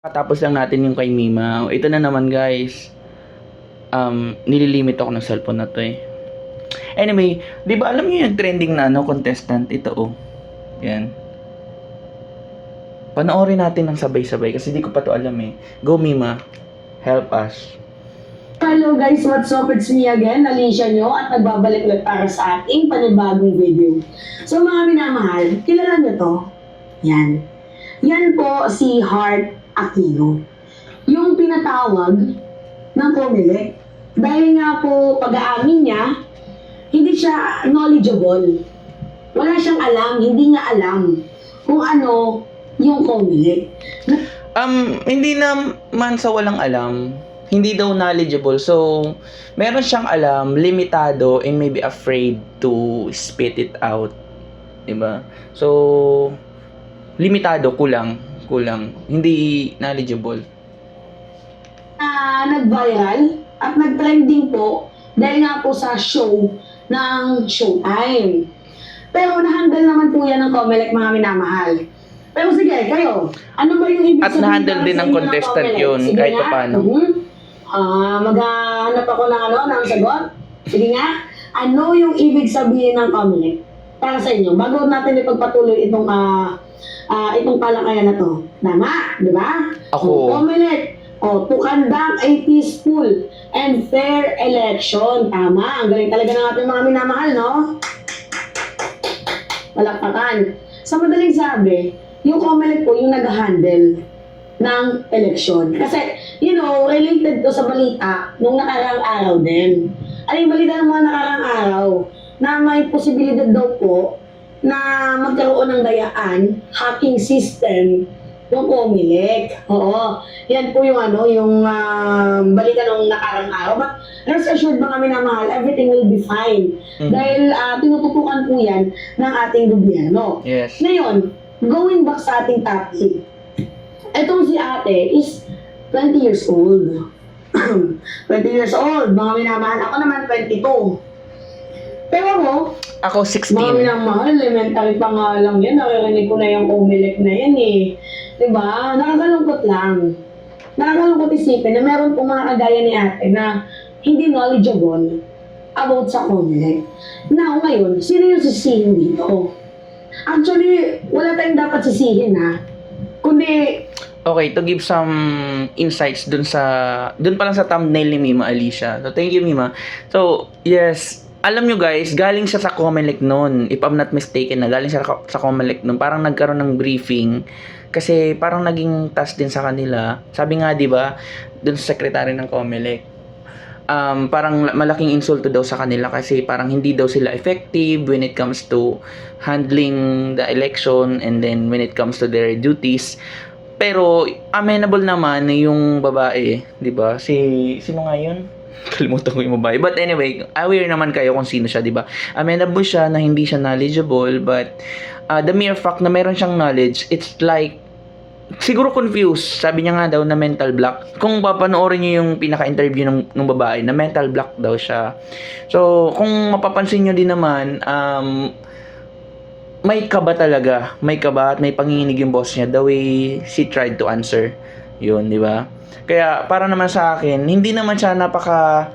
Katapos lang natin yung kay Mima. Ito na naman guys. Um, nililimit ako ng cellphone na to eh. Anyway, di ba alam niyo yung trending na ano, contestant? Ito oh. Yan. Panoorin natin ng sabay-sabay kasi di ko pa to alam eh. Go Mima. Help us. Hello guys, what's up? It's me again, Alicia nyo, at nagbabalik ulit para sa ating panibagong video. So mga minamahal, kilala nyo to? Yan. Yan po si Heart Aquino. Yung pinatawag ng Comelec. Dahil nga po pag-aamin niya, hindi siya knowledgeable. Wala siyang alam, hindi niya alam kung ano yung Comelec. Um, hindi naman sa walang alam, hindi daw knowledgeable. So, meron siyang alam, limitado, and maybe afraid to spit it out. 'Di ba? So, limitado, kulang. Kulang. Hindi knowledgeable. na nag-viral at nag-trending po dahil nga po sa show ng Showtime. Pero nahandle naman po yan ng Comelec mga minamahal. Pero sige, kayo, ano ba yung ibig At na-handle din ng contestant yun, Sige kahit nga. papaano. Mhm. Ah, maghahanap ako ng ano, ng sagot. Sige nga, ano yung ibig sabihin ng Comelec para sa inyo? Bago natin ipagpatuloy itong ah ah, itong palakayan na to. Tama, di ba? Ako. Comelec, oh, to conduct a peaceful and fair election. Tama, ang galing talaga ng ating mga minamahal, no? Palakpakan. Sa madaling sabi, yung Comelec po yung nag-handle ng election. Kasi, you know, related to sa balita nung nakarang araw din. Ano yung balita ng mga nakarang araw? Na may posibilidad daw po na magkaroon ng dayaan, hacking system yung Comelec. Oo. Yan po yung ano, yung ah, balita nung nakarang araw. But rest assured mga minamahal, everything will be fine. Mhm. Dahil ah, tinututukan po yan ng ating gobyerno. Yes. Ngayon, going back sa ating topic, etong si ate is 20 years old. 20 years old, mga minamahal. Ako naman 22. Pero ako, Ako mga 16. minamahal, elementary pa nga lang yan. Naririnig ko na yung Comelec na yan eh. Diba? Nakakalungkot lang. Nakakalungkot isipin na meron pong mga kagaya ni ate na hindi knowledgeable about sa Comelec. Now, ngayon, sino yung sisihin dito? Actually, wala tayong dapat sisihin ha. Kundi, Okay, to give some insights dun sa dun pa lang sa thumbnail ni Mima Alicia. So thank you Mima. So, yes, alam nyo guys, galing siya sa Comelec noon. If I'm not mistaken na galing siya sa Comelec noon. Parang nagkaroon ng briefing kasi parang naging task din sa kanila. Sabi nga 'di ba, dun sa secretary ng Comelec, um, parang malaking insulto daw sa kanila kasi parang hindi daw sila effective when it comes to handling the election and then when it comes to their duties. Pero amenable naman yung babae, 'di ba? Si sino nga 'yun? Kalimutan ko yung babae. But anyway, aware naman kayo kung sino siya, 'di ba? Amenable siya na hindi siya knowledgeable but uh, the mere fact na meron siyang knowledge, it's like siguro confused. Sabi niya nga daw na mental block. Kung papanoorin niyo yung pinaka-interview ng, ng babae, na mental block daw siya. So, kung mapapansin niyo din naman, um, may kaba talaga. May kaba at may panginginig yung boss niya the way she tried to answer. Yun, di ba? Kaya, para naman sa akin, hindi naman siya napaka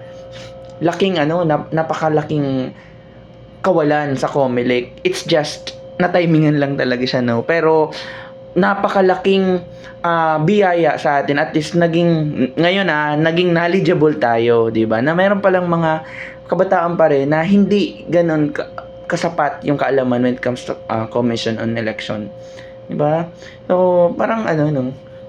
laking ano, nap, napakalaking kawalan sa Comelec. It's just na timingan lang talaga siya, no? Pero, napakalaking ah, biyaya sa atin. At least naging ngayon ah naging knowledgeable tayo 'di ba? Na meron palang mga kabataan pa rin na hindi ka- kasapat yung kaalaman when it comes to ah, commission on election. 'di ba? So parang ano no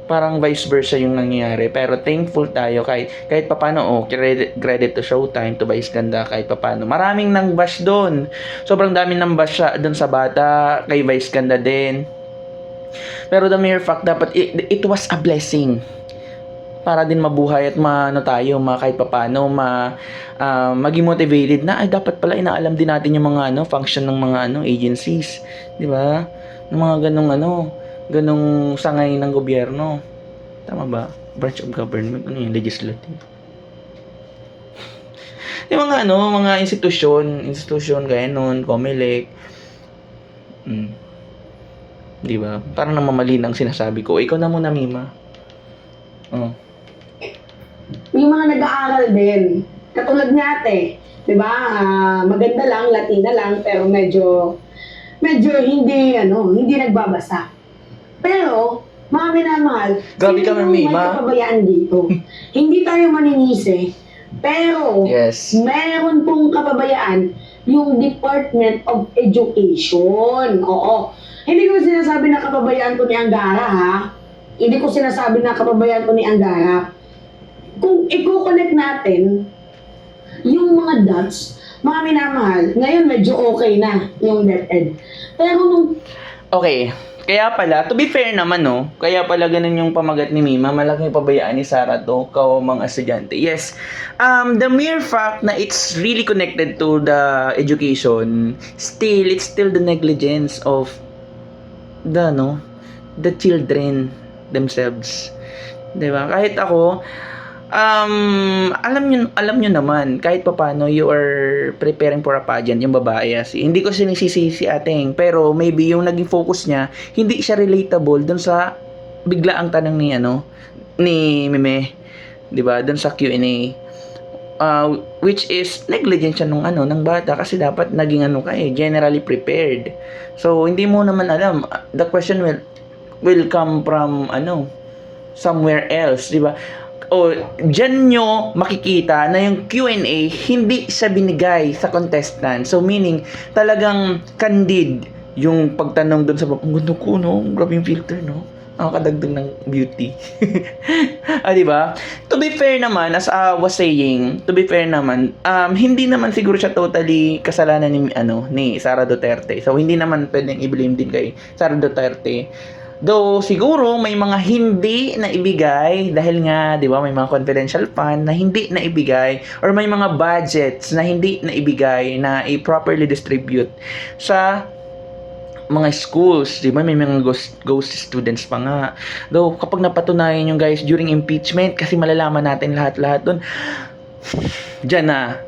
parang vice versa yung nangyayari. Pero thankful tayo kahit kahit papaano oh credit, credit to Showtime to Vice Ganda kahit papaano maraming nang bash doon sobrang dami nang bash doon sa bata kay Vice Ganda din. Pero the mere fact dapat it, it was a blessing para din mabuhay at maano tayo, ma kahit papaano ma ah, maging motivated na. Ay dapat pala inaalam din natin yung mga ano function ng mga ano agencies, 'di ba? Ng mga ganong ano, ganong sangay ng gobyerno. Tama ba? Branch of government, ano yung legislative. yung mga ano, mga institusyon, institusyon gaya nun, COMELEC. Mm. 'Di ba? Parang namamali ang sinasabi ko. Ikaw na muna, Mima. Oh. yung mga nag-aaral din. Katulad ni ate, di ba? Ah, maganda lang, Latina lang, pero medyo, medyo hindi, ano, hindi nagbabasa. Pero, mga minamahal, Grabe sino ka, yung may Mima. kapabayaan dito? hindi tayo maninisi, pero, Yes. meron pong kapabayaan yung Department of Education. Oo. Hindi ko sinasabi na kapabayaan ko ni Angara, ha? Hindi ko sinasabi na kapabayaan ko ni Angara. Kung i-connect natin yung mga dots, mga minamahal, ngayon medyo okay na yung DepEd. Pero nung Okay. Kaya pala, to be fair naman, no? Kaya pala ganun yung pamagat ni Mima, malaking pabayaan ni Sarah to, kao mga estudyante. Yes, um, the mere fact na it's really connected to the education, still, it's still the negligence of the, no? The children themselves. 'Di ba? Kahit ako, um, alam nyo, alam nyo naman, kahit papano you are preparing for a pageant, yung babae, asi. hindi ko sinisisi si ating, pero maybe yung naging focus niya, hindi siya relatable dun sa biglaang tanong ni, ano, ni Meme, di ba, dun sa Q&A. Uh, which is negligence siya nung ano ng bata kasi dapat naging ano ka eh generally prepared. So hindi mo naman alam. The question will will come from ano somewhere else di ba o dyan nyo makikita na yung Q&A hindi siya binigay sa contestant. So meaning, talagang candid yung pagtanong doon sa ang ganda ko, no? Grabe yung filter, no? Ang kadagdag ng beauty. ah, di ba? To be fair naman, as I was saying, to be fair naman, um, hindi naman siguro siya totally kasalanan ni, ano, ni Sara Duterte. So, hindi naman pwedeng i-blame din kay Sara Duterte. Though siguro may mga hindi na ibigay dahil nga 'di ba may mga confidential fund na hindi na ibigay or may mga budgets na hindi na ibigay na i-properly distribute sa mga schools, 'di ba? May mga ghost, ghost students pa nga. Though kapag napatunayan yung guys during impeachment kasi malalaman natin lahat-lahat doon. Diyan na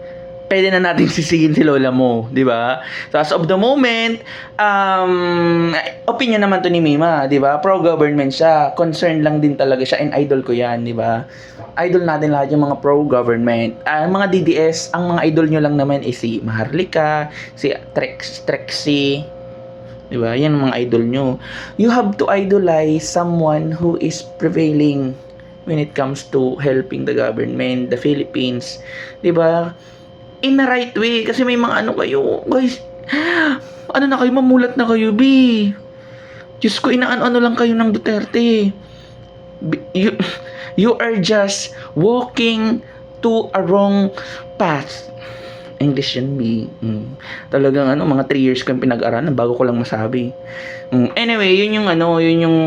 pwede na natin sisihin si lola mo, di ba? So as of the moment, um, opinion naman to ni Mima, di ba? Pro-government siya. Concerned lang din talaga siya and idol ko yan, di ba? Idol natin lahat yung mga pro-government. Ang mga DDS, ang mga idol nyo lang naman is si Maharlika, si Trex, Trexie, di ba? Yan ang mga idol nyo. You have to idolize someone who is prevailing when it comes to helping the government, the Philippines. Di ba? In the right way. Kasi may mga ano kayo, guys, ano na kayo, mamulat na kayo, B. Diyos ko, inaan-ano lang kayo ng Duterte. You, you are just walking to a wrong path. English yan, B. Mm. Talagang ano, mga 3 years ko yung pinag-aralan bago ko lang masabi. Mm. Anyway, yun yung ano, yun yung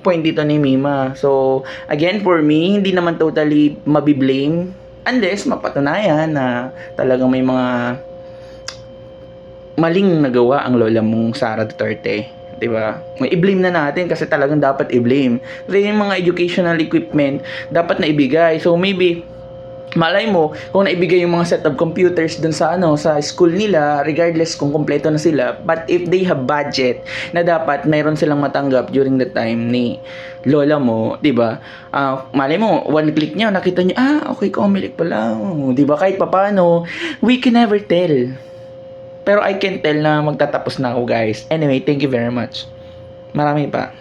point dito ni Mima. So, again, for me, hindi naman totally mabiblame unless mapatunayan na talagang may mga maling nagawa ang lola mong Sara Duterte. 'di ba? I-blame na natin kasi talagang dapat i-blame. Kasi yung mga educational equipment dapat na ibigay. So maybe malay mo kung naibigay yung mga set of computers dun sa ano sa school nila regardless kung kompleto na sila but if they have budget na dapat mayroon silang matanggap during the time ni lola mo 'di ba? Ah, malay mo one click niya nakita niya ah okay Comelec pala. Oh, 'di ba? Kahit papaano we can never tell. Pero I can tell na magtatapos na ako guys. Anyway thank you very much. Marami pa